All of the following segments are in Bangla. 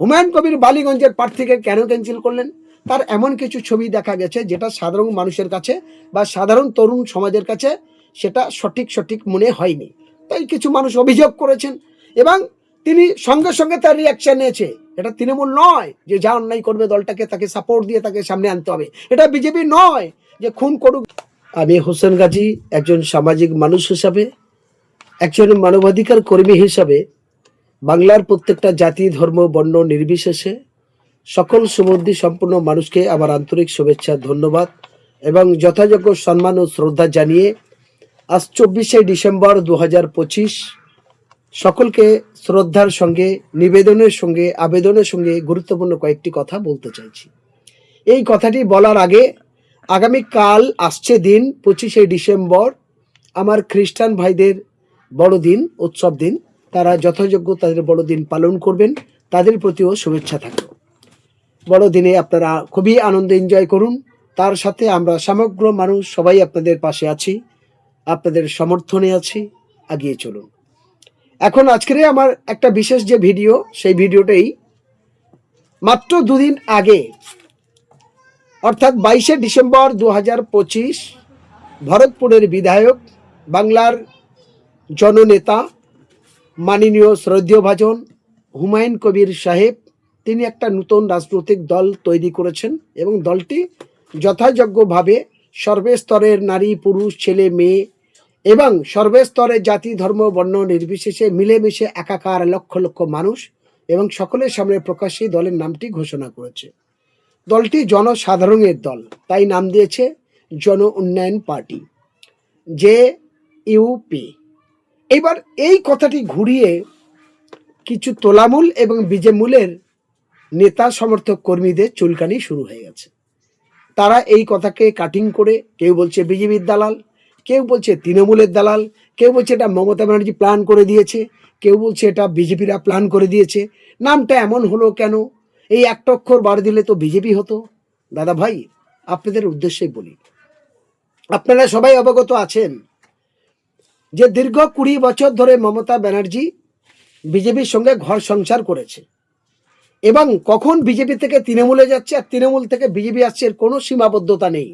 হুমায়ুন কবির বালিগঞ্জের প্রার্থীকে কেন ক্যান্সেল করলেন? তার এমন কিছু ছবি দেখা গেছে যেটা সাধারণ মানুষের কাছে বা সাধারণ তরুণ সমাজের কাছে সেটা সঠিক সঠিক মনে হয়নি। তাই কিছু মানুষ অভিযোগ করেছেন এবং তিনি সঙ্গে সঙ্গে তার রিয়াকশন নিয়েছে। এটা তৃণমূল নয় যে যা অন্যায় করবে দলটাকে তাকে সাপোর্ট দিয়ে তাকে সামনে আনতে হবে। এটা বিজেপি নয় যে খুন করুক। আমি হোসেন গাজী, একজন সামাজিক মানুষ হিসাবে, একজন মানবাধিকার কর্মী হিসাবে বাংলার প্রত্যেকটা জাতি, ধর্ম, বর্ণ নির্বিশেষে সকল সুমন্দি সম্পূর্ণ মানুষকে আমার আন্তরিক শুভেচ্ছা, ধন্যবাদ এবং যথাযোগ্য সম্মান ও শ্রদ্ধা জানিয়ে আজ চব্বিশে ডিসেম্বর দু হাজার পঁচিশ সকলকে শ্রদ্ধার সঙ্গে, নিবেদনের সঙ্গে, আবেদনের সঙ্গে গুরুত্বপূর্ণ কয়েকটি কথা বলতে চাইছি। এই কথাটি বলার আগে আগামী কাল আসছে দিন পঁচিশে ডিসেম্বর, আমার খ্রিস্টান ভাইদের বড়দিন, উৎসব দিন। তারা যথাযোগ্য তাদের বড়দিন পালন করবেন। তাদের প্রতিও শুভেচ্ছা থাকবে। বড়দিনে আপনারা খুবই আনন্দ এনজয় করুন। তার সাথে আমরা সমগ্র মানুষ সবাই আপনাদের পাশে আছি। আপনাদের সমর্থনে আছি। এগিয়ে চলুন। এখন আজকের আমার একটা বিশেষ যে ভিডিও, সেই ভিডিওটাই মাত্র দুদিন আগে, অর্থাৎ বাইশে ডিসেম্বর দু হাজার পঁচিশ, ভরতপুরের বিধায়ক, বাংলার জননেতা মাননীয় শ্রদ্ধেয় ভাজন হুমায়ুন কবির সাহেব, তিনি একটা নতুন রাজনৈতিক দল তৈরি করেছেন এবং দলটি যথাযোগ্যভাবে সর্বস্তরের নারী, পুরুষ, ছেলে, মেয়ে এবং সর্বস্তরের জাতি, ধর্ম, বর্ণ নির্বিশেষে মিলেমিশে একাকার লক্ষ লক্ষ মানুষ এবং সকলের সামনে প্রকাশ্যে দলের নামটি ঘোষণা করেছে। দলটি জনসাধারণের দল, তাই নাম দিয়েছে জন উন্নয়ন পার্টি, জে ইউপি এবার এই কথাটি ঘুরিয়ে কিছু তোলামূল এবং বিজেমূলের নেতা সমর্থক কর্মীদের চুলকানি শুরু হয়ে গেছে। তারা এই কথাকে কাটিং করে কেউ বলছে বিজেপির দালাল, কেউ বলছে তৃণমূলের দালাল, কেউ বলছে এটা মমতা ব্যানার্জি প্ল্যান করে দিয়েছে, কেউ বলছে এটা বিজেপিরা প্ল্যান করে দিয়েছে। নামটা এমন হলো কেন? এই একটা অক্ষর বার দিলে তো বিজেপি হতো। দাদা ভাই, আপনাদের উদ্দেশ্যে বলি। আপনারা সবাই অবগত আছেন যে দীর্ঘ কুড়ি বছর ধরে মমতা ব্যানার্জি বিজেপির সঙ্গে ঘর সংসার করেছে এবং কখন বিজেপি থেকে তৃণমূলে যাচ্ছে আর তৃণমূল থেকে বিজেপি আসছে এর কোনো সীমাবদ্ধতা নেই।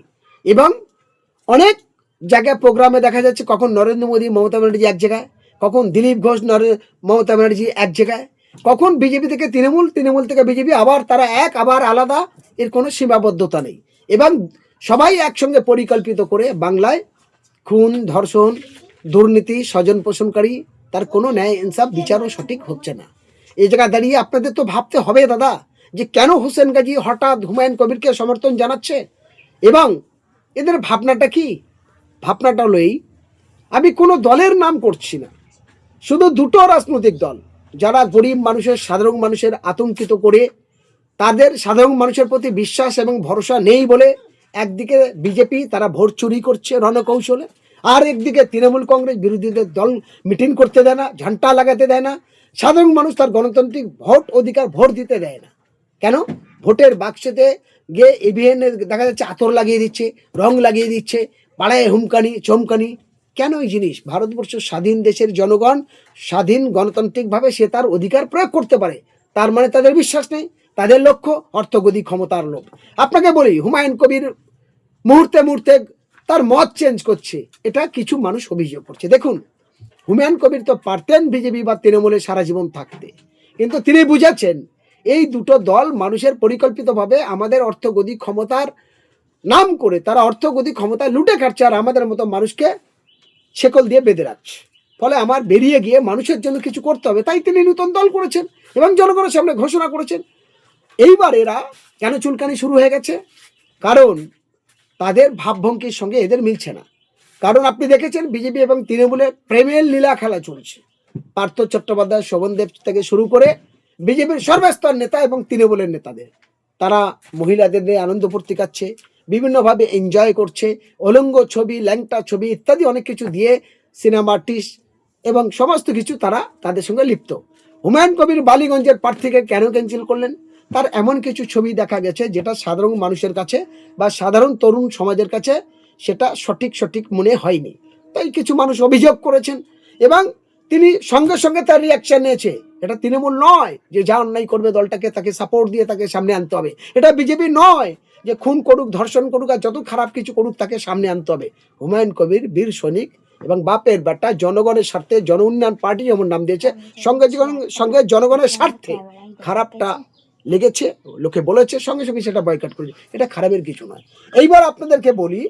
এবং অনেক জায়গায় প্রোগ্রামে দেখা যাচ্ছে কখন নরেন্দ্র মোদী, মমতা ব্যানার্জি এক জায়গায়, কখন দিলীপ ঘোষ মমতা ব্যানার্জি এক জায়গায়, কখন বিজেপি থেকে তৃণমূল তৃণমূল থেকে বিজেপি আবার তারা এক, আবার আলাদা, এর কোনো সীমাবদ্ধতা নেই। এবং সবাই একসঙ্গে পরিকল্পিত করে বাংলায় খুন, ধর্ষণ দুর্নীতি, স্বজন পোষণকারী, তার কোনো ন্যায়, ইনসাফ, বিচারও সঠিক হচ্ছে না। এই জায়গায় দাঁড়িয়ে আপনাদের তো ভাবতে হবে দাদা, যে কেন হোসেন গাজী হঠাৎ হুমায়ুন কবিরকে সমর্থন জানাচ্ছে? এবং এদের ভাবনাটা কি? ভাবনাটা হলো এই, আমি কোনো দলের নাম করছি না। শুধু দুটো রাজনৈতিক দল, যারা গরিব মানুষের, সাধারণ মানুষের আতঙ্কিত করে তাদের সাধারণ মানুষের প্রতি বিশ্বাস এবং ভরসা নেই বলে একদিকে বিজেপি তারা ভোট চুরি করছে রণকৌশলে আর একদিকে তৃণমূল কংগ্রেস বিরোধীদের দল মিটিং করতে দেয় না, ঝান্টা লাগাতে দেয় না, সাধারণ মানুষ তার গণতান্ত্রিক ভোট অধিকার ভোট দিতে দেয় না। কেন? ভোটের বাক্সতে গিয়ে ইভিএন দেখা যাচ্ছে আতর লাগিয়ে দিচ্ছে, রং লাগিয়ে দিচ্ছে, পাড়ায় হুমকানি, চমকানি। কেন এই জিনিস? ভারতবর্ষ স্বাধীন দেশের জনগণ স্বাধীন গণতান্ত্রিকভাবে সে তার অধিকার প্রয়োগ করতে পারে। তার মানে তাদের বিশ্বাস নেই, তাদের লক্ষ্য অর্থগতি ক্ষমতার লোভ। আপনাকে বলি, হুমায়ুন কবির মুহূর্তে মুহূর্তে তার মত চেঞ্জ করছে। এটা কিছু মানুষ অভিযোগ করছে। দেখুন, হুমায়ুন কবির তো পারতেন বিজেপি বা তৃণমূলে সারা জীবন থাকতে। কিন্তু তিনি বুঝাচ্ছেন এই দুটো দল মানুষের পরিকল্পিতভাবে আমাদের অর্থগতি ক্ষমতার নাম করে তারা অর্থগতি ক্ষমতা লুটে খাচ্ছে আর আমাদের মতো মানুষকে শেকল দিয়ে বেঁধে রাখছে। ফলে আমার বেরিয়ে গিয়ে মানুষের জন্য কিছু করতে হবে, তাই তিনি নূতন দল করেছেন এবং জনগণের সামনে ঘোষণা করেছেন। এইবার এরা কেন চুলকানি শুরু হয়ে গেছে? কারণ তাদের ভাবভঙ্গির সঙ্গে এদের মিলছে না। কারণ আপনি দেখেছেন বিজেপি এবং তৃণমূলের প্রেমের লীলা খেলা চলছে। পার্থ চট্টোপাধ্যায় শোভনদেব থেকে শুরু করে বিজেপির সর্বস্তর নেতা এবং তৃণমূলের নেতাদের। তারা মহিলাদের নিয়ে আনন্দ ফুর্তি কাচ্ছে, বিভিন্নভাবে এনজয় করছে, অলঙ্গ ছবি, ল্যাংটা ছবি ইত্যাদি অনেক কিছু দিয়ে সিনেমা আর্টিস্ট এবং সমস্ত কিছু তারা তাদের সঙ্গে লিপ্ত। হুমায়ুন কবির বালিগঞ্জের প্রার্থীকে কেন ক্যান্সেল করলেন? তার এমন কিছু ছবি দেখা গেছে যেটা সাধারণ মানুষের কাছে বা সাধারণ তরুণ সমাজের কাছে সেটা সঠিক সঠিক মনে হয়নি। তাই কিছু মানুষ অভিযোগ করেছেন এবং তিনি সঙ্গে সঙ্গে তার রিয়াকশন নিয়েছে। এটা তৃণমূল নয় যে যা অন্যায় করবে দলটাকে তাকে সাপোর্ট দিয়ে তাকে সামনে আনতে হবে। এটা বিজেপি নয় যে খুন করুক, ধর্ষণ করুক আর যত খারাপ কিছু করুক তাকে সামনে আনতে হবে। হুমায়ুন কবির, বীর সৈনিক এবং বাপের বেটা জনগণের স্বার্থে জন উন্নয়ন পার্টি যেমন নাম দিয়েছে সঙ্গে সঙ্গে জনগণের স্বার্থে খারাপটা লেগেছে, লোকে বলেছে, সঙ্গে সঙ্গে সেটা বয়কাট করেছে। এটা খারাপের কিছু নয়। এইবার আপনাদেরকে বলি,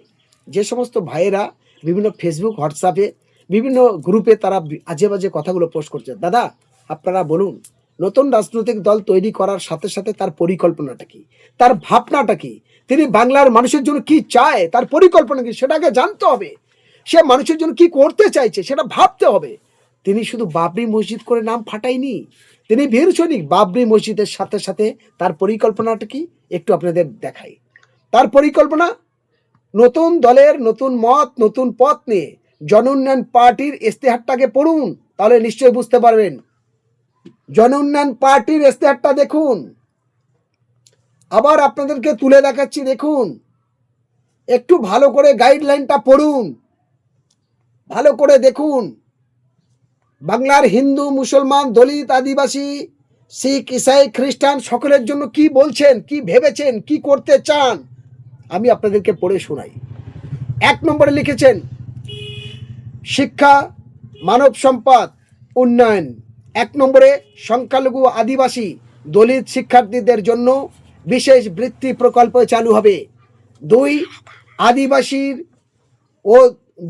যে সমস্ত ভাইয়েরা বিভিন্ন ফেসবুক হোয়াটসঅ্যাপে বিভিন্ন গ্রুপে তারা আজে বাজে কথাগুলো পোস্ট করছে। দাদা, আপনারা বলুন, নতুন রাজনৈতিক দল তৈরি করার সাথে সাথে তার পরিকল্পনাটা কি? তার ভাবনাটা কি? তিনি বাংলার মানুষের জন্য কি চায়? তার পরিকল্পনা কি? সেটাকে জানতে হবে। সে মানুষের জন্য কি করতে চাইছে? সেটা ভাবতে হবে। তিনি শুধু বাবরি মসজিদ করে নাম ফাটায়নি। তিনি বীর সৈনিক। বাবরি মসজিদের সাথে সাথে তার পরিকল্পনাটা কি? একটু আপনাদের দেখাই। তার পরিকল্পনা? নতুন দলের নতুন মত, নতুন পথ নিয়ে জন উন্নয়ন পার্টির ইস্তেহারটাকে পড়ুন, তাহলে নিশ্চয়ই বুঝতে পারবেন। জন উন্নয়ন পার্টির ইস্তেহারটা দেখুন। আবার আপনাদেরকে তুলে দেখাচ্ছি, দেখুন। একটু ভালো করে গাইডলাইনটা পড়ুন। ভালো করে দেখুন। বাংলার হিন্দু, মুসলমান, দলিত, আদিবাসী, শিখ, ইসাই, খ্রিস্টান সকলের জন্য কি বলছেন, কি ভেবেছেন, কি করতে চান, আমি আপনাদেরকে পড়ে শোনাই। এক নম্বরে লিখেছেন, শিক্ষা, মানব সম্পদ, উন্নয়ন। এক নম্বরে, সংখ্যালঘু, আদিবাসী, দলিত শিক্ষার্থীদের জন্য বিশেষ বৃত্তি প্রকল্প চালু হবে। দুই, আদিবাসীর ও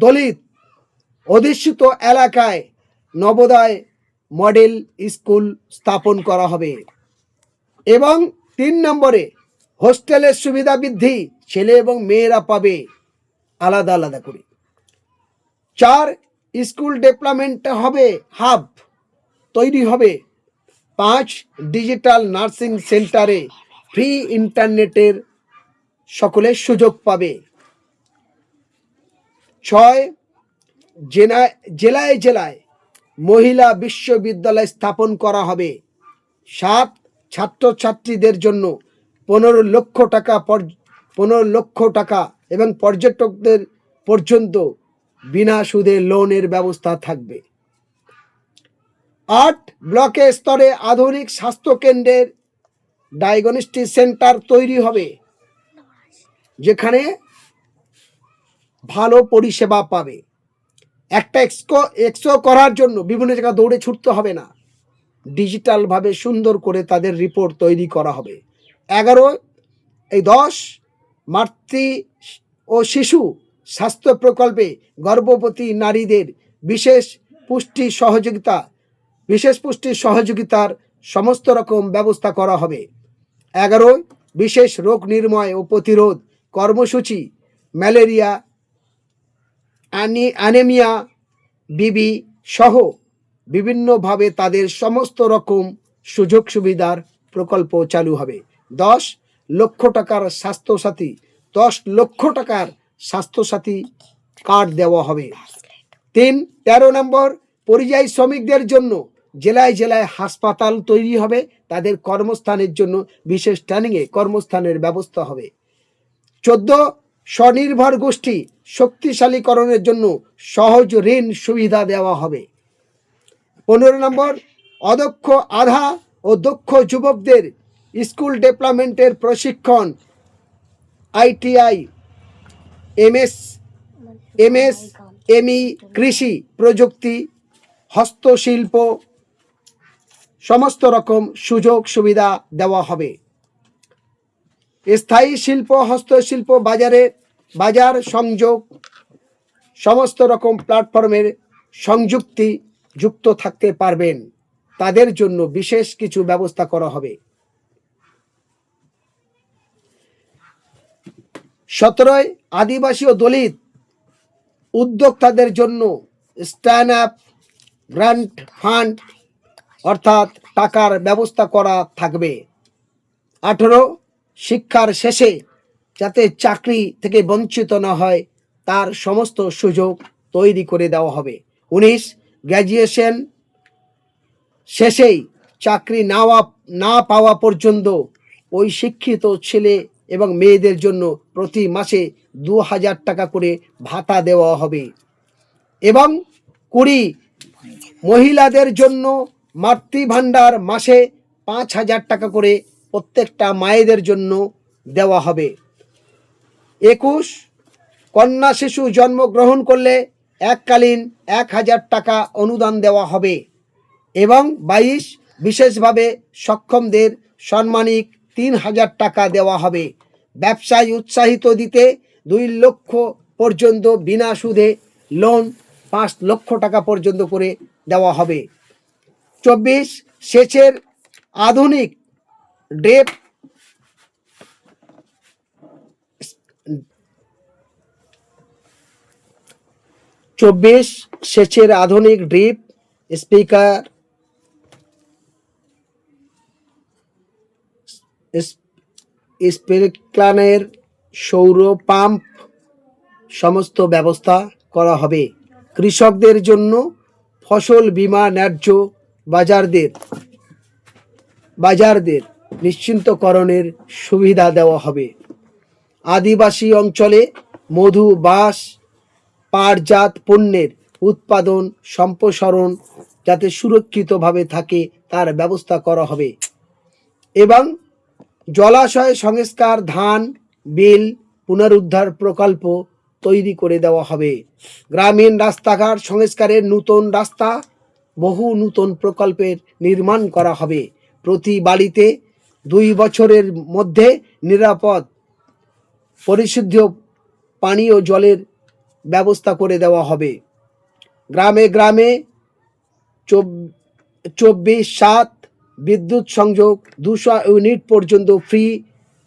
দলিত অধিষ্ঠিত এলাকায় নবোদয় মডেল স্কুল স্থাপন করা হবে। এবং তিন নম্বরে হোস্টেলের সুবিধা বৃদ্ধি, ছেলে এবং মেয়েরা পাবে আলাদা আলাদা করে। চার, স্কুল ডেভেলপমেন্ট হবে, হাব তৈরি হবে। পাঁচ, ডিজিটাল নার্সিং সেন্টারে ফ্রি ইন্টারনেটের সকলে সুযোগ পাবে। ছয় জেলায় জেলায় জেলায় মহিলা বিশ্ববিদ্যালয় স্থাপন করা হবে। সাত ছাত্রছাত্রীদের জন্য পনেরো লক্ষ টাকা পনেরো লক্ষ টাকা এবং পর্যটকদের পর্যন্ত বিনা সুদে লোনের ব্যবস্থা থাকবে। আট ব্লকে স্তরে আধুনিক স্বাস্থ্যকেন্দ্রের ডায়াগনস্টিক সেন্টার তৈরি হবে, যেখানে ভালো পরিষেবা পাবে। একটা এক্সকো এক্সো করার জন্য বিভিন্ন জায়গায় দৌড়ে ছুটতে হবে না। ডিজিটালভাবে সুন্দর করে তাদের রিপোর্ট তৈরি করা হবে। এগারো, এই দশ, মাতৃ ও শিশু স্বাস্থ্য প্রকল্পে গর্ভবতী নারীদের বিশেষ পুষ্টি সহযোগিতা, বিশেষ পুষ্টি সহযোগিতার সমস্ত রকম ব্যবস্থা করা হবে। এগারো, বিশেষ রোগ নির্ময় ও প্রতিরোধ কর্মসূচি, ম্যালেরিয়া অ্যানি অ্যানেমিয়া বিবি সহ বিভিন্নভাবে তাদের সমস্ত রকম সুযোগ সুবিধার প্রকল্প চালু হবে। দশ লক্ষ টাকার স্বাস্থ্যসাথী, দশ লক্ষ টাকার স্বাস্থ্যসাথী কার্ড দেওয়া হবে। তিন, তেরো নম্বর, পরিযায়ী শ্রমিকদের জন্য জেলায় জেলায় হাসপাতাল তৈরি হবে। তাদের কর্মস্থানের জন্য বিশেষ ট্রেনিংয়ে কর্মস্থানের ব্যবস্থা হবে। চোদ্দ স্বনির্ভর গোষ্ঠী শক্তিশালীকরণের জন্য সহজ ঋণ সুবিধা দেওয়া হবে। পনেরো নম্বর, অদক্ষ আধা ও দক্ষ যুবকদের স্কুল ডেভেলপমেন্টের প্রশিক্ষণ, আইটিআই, এমএস এমএস, এমই, কৃষি প্রযুক্তি, হস্তশিল্প, সমস্ত রকম সুযোগ সুবিধা দেওয়া হবে। স্থায়ী শিল্প, হস্তশিল্প, বাজারে বাজার সংযোগ, সমস্ত রকম প্ল্যাটফর্মের সংযুক্তি যুক্ত থাকতে পারবেন। তাদের জন্য বিশেষ কিছু ব্যবস্থা করা হবে। সতেরোয় আদিবাসী ও দলিত উদ্যোক্তাদের জন্য স্ট্যান্ড আপ গ্রান্ট ফান্ড, অর্থাৎ টাকার ব্যবস্থা করা থাকবে। আঠেরো শিক্ষার শেষে যাতে চাকরি থেকে বঞ্চিত না হয়, তার সমস্ত সুযোগ তৈরি করে দেওয়া হবে। উনিশ গ্র্যাজুয়েশন শেষেই চাকরি নাওয়া, না পাওয়া পর্যন্ত ওই শিক্ষিত ছেলে এবং মেয়েদের জন্য প্রতি মাসে দু হাজার টাকা করে ভাতা দেওয়া হবে। এবং কুড়ি, মহিলাদের জন্য মাতৃভাণ্ডার মাসে পাঁচ হাজার টাকা করে প্রত্যেকটা মায়েদের জন্য দেওয়া হবে। একুশ, কন্যা শিশু জন্মগ্রহণ করলে এককালীন এক হাজার টাকা অনুদান দেওয়া হবে এবং বাইশ, বিশেষভাবে সক্ষমদের সম্মানিক তিন হাজার টাকা দেওয়া হবে। ব্যবসায় উৎসাহিত দিতে দুই লক্ষ পর্যন্ত বিনা সুদে লোন পাঁচ লক্ষ টাকা পর্যন্ত করে দেওয়া হবে। চব্বিশ, সেচের আধুনিক ড্রেপ চব্বিশ সেচের আধুনিক ড্রিপ স্পিকার স্প্রিংক্লারের সৌর পাম্প সমস্ত ব্যবস্থা করা হবে। কৃষকদের জন্য ফসল বীমা ন্যায্য বাজারদের বাজারদের নিশ্চিন্তকরণের সুবিধা দেওয়া হবে। আদিবাসী অঞ্চলে মধু, বাঁশ, পাটজাত পণ্যের উৎপাদন, সম্প্রসারণ যাতে সুরক্ষিতভাবে থাকে, তার ব্যবস্থা করা হবে। এবং জলাশয় সংস্কার, ধান, বিল পুনরুদ্ধার প্রকল্প তৈরি করে দেওয়া হবে। গ্রামীণ রাস্তাঘাট সংস্কারের নতুন রাস্তা, বহু নতুন প্রকল্পের নির্মাণ করা হবে। প্রতি বাড়িতে দুই বছরের মধ্যে নিরাপদ, পরিশুদ্ধ পানীয় জলের ব্যবস্থা করে দেওয়া হবে। গ্রামে গ্রামে চব- চব্বিশ সাত বিদ্যুৎ সংযোগ দুশো ইউনিট পর্যন্ত ফ্রি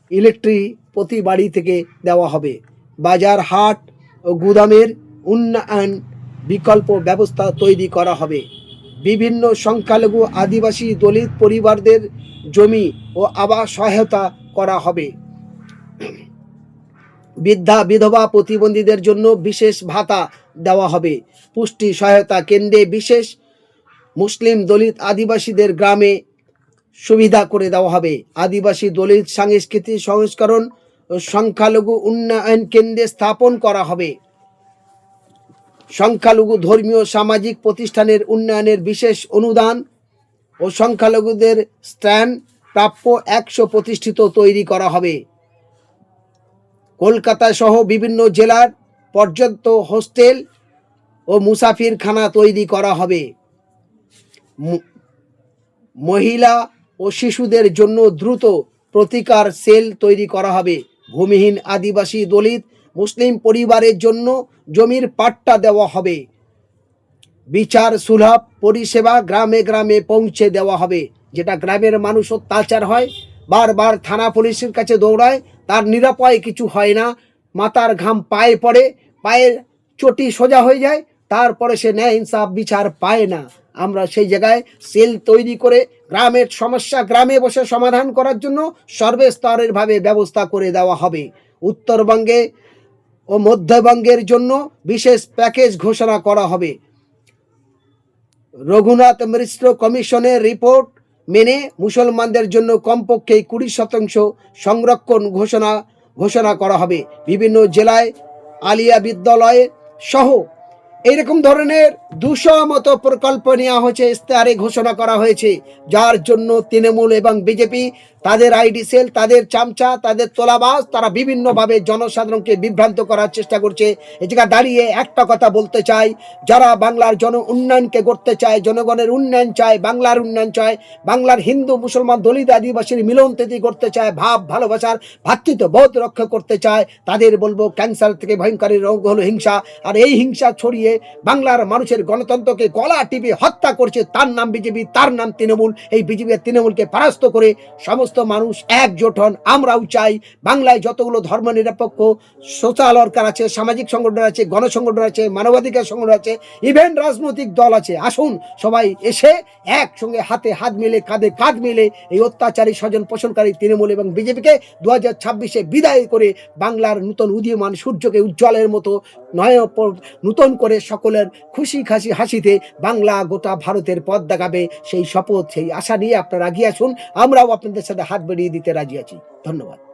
ইলেকট্রিক প্রতি বাড়ি থেকে দেওয়া হবে। বাজার হাট ও গুদামের উন্নয়ন বিকল্প ব্যবস্থা তৈরি করা হবে। বিভিন্ন সংখ্যালঘু আদিবাসী দলিত পরিবারদের জমি ও আবাস সহায়তা করা হবে। বৃদ্ধা, বিধবা প্রতিবন্ধীদের জন্য বিশেষ ভাতা দেওয়া হবে। পুষ্টি সহায়তা কেন্দ্রে বিশেষ মুসলিম দলিত আদিবাসীদের গ্রামে সুবিধা করে দেওয়া হবে। আদিবাসী দলিত সাংস্কৃতিক সংস্করণ সংখ্যালঘু উন্নয়ন কেন্দ্রে স্থাপন করা হবে। সংখ্যালঘু ধর্মীয় সামাজিক প্রতিষ্ঠানের উন্নয়নের বিশেষ অনুদান ও সংখ্যালঘুদের স্ট্যান্ড প্রাপ্য একশো প্রতিষ্ঠিত তৈরি করা হবে। কলকাতা সহ বিভিন্ন জেলার পর্যন্ত হোস্টেল ও মুসাফিরখানা তৈরি করা হবে। মহিলা ও শিশুদের জন্য দ্রুত প্রতিকার সেল তৈরি করা হবে। ভূমিহীন আদিবাসী দলিত মুসলিম পরিবারের জন্য জমির পাট্টা দেওয়া হবে। বিচার সুলভ পরিষেবা গ্রামে গ্রামে পৌঁছে দেওয়া হবে। যেটা গ্রামের মানুষ অত্যাচার হয়, বারবার থানা পুলিশের কাছে দৌড়ায়, তার নিরাপয় কিছু হয় না। মাথার ঘাম পায়ে পড়ে, পায়ের চটি সোজা হয়ে যায়, তারপরে সে ন্যায় ইনসাফ বিচার পায় না। আমরা সেই জায়গায় সেল তৈরি করে গ্রামের সমস্যা গ্রামে বসে সমাধান করার জন্য সর্বস্তরের ভাবে ব্যবস্থা করে দেওয়া হবে। উত্তরবঙ্গে ও মধ্যবঙ্গের জন্য বিশেষ প্যাকেজ ঘোষণা করা হবে। রঘুনাথ মিশ্র কমিশনের রিপোর্ট মেনে মুসলমানদের জন্য কমপক্ষে কুড়ি শতাংশ সংরক্ষণ ঘোষণা ঘোষণা করা হবে। বিভিন্ন জেলায় আলিয়া বিদ্যালয়ে সহ এইরকম ধরনের দুশো মতো প্রকল্প নেওয়া হয়েছে, ইস্তাহারে ঘোষণা করা হয়েছে। যার জন্য তৃণমূল এবং বিজেপি তাদের আইডি সেল, তাদের চামচা, তাদের তোলাবাজ, তারা বিভিন্নভাবে জনসাধারণকে বিভ্রান্ত করার চেষ্টা করছে। এ জায়গায় দাঁড়িয়ে একটা কথা বলতে চাই, যারা বাংলার জন উন্নয়নকে করতে চায়, জনগণের উন্নয়ন চায়, বাংলার উন্নয়ন চায়, বাংলার হিন্দু, মুসলমান, দলিত, আদিবাসীর মিলন তিথি করতে চায়, ভাব, ভালোবাসার ভাতৃত্ব, বোধ রক্ষা করতে চায়, তাদের বলব ক্যান্সার থেকে ভয়ঙ্করী রোগ হলো হিংসা, আর এই হিংসা ছড়িয়ে বাংলার মানুষের গণতন্ত্রকে গলা টিপে হত্যা করছে, তার নাম বিজেপি তার নাম তৃণমূল। এই বিজেপি আর তৃণমূলকে পরাস্ত করে সমস্ত মানুষ একজোট হন। আমরাও চাই বাংলায় যতগুলো ধর্ম নিরপেক্ষ সোশ্যাল ওয়ার্কার আছে, সামাজিক সংগঠন আছে, গণসংগঠন আছে, মানবাধিকার সংগঠন আছে, ইভেন রাজনৈতিক দল আছে, আসুন সবাই এসে একসঙ্গে হাতে হাত মিলে, কাঁধে কাঁধ মিলে এই অত্যাচারী স্বজন পোষণকারী তৃণমূল এবং বিজেপিকে দু হাজার ছাব্বিশে বিদায় করে বাংলার নূতন উদীয়মান সূর্যকে উজ্জ্বলের মতো নয় নূতন করে সকলের খুশি খাসি হাসিতে বাংলা গোটা ভারতের পথ দেখাবে সেই শপথ, সেই আশা নিয়ে আপনারা এগিয়ে আসুন। আমরাও আপনাদের সাথে হাত বেরিয়ে দিতে রাজি আছি। ধন্যবাদ।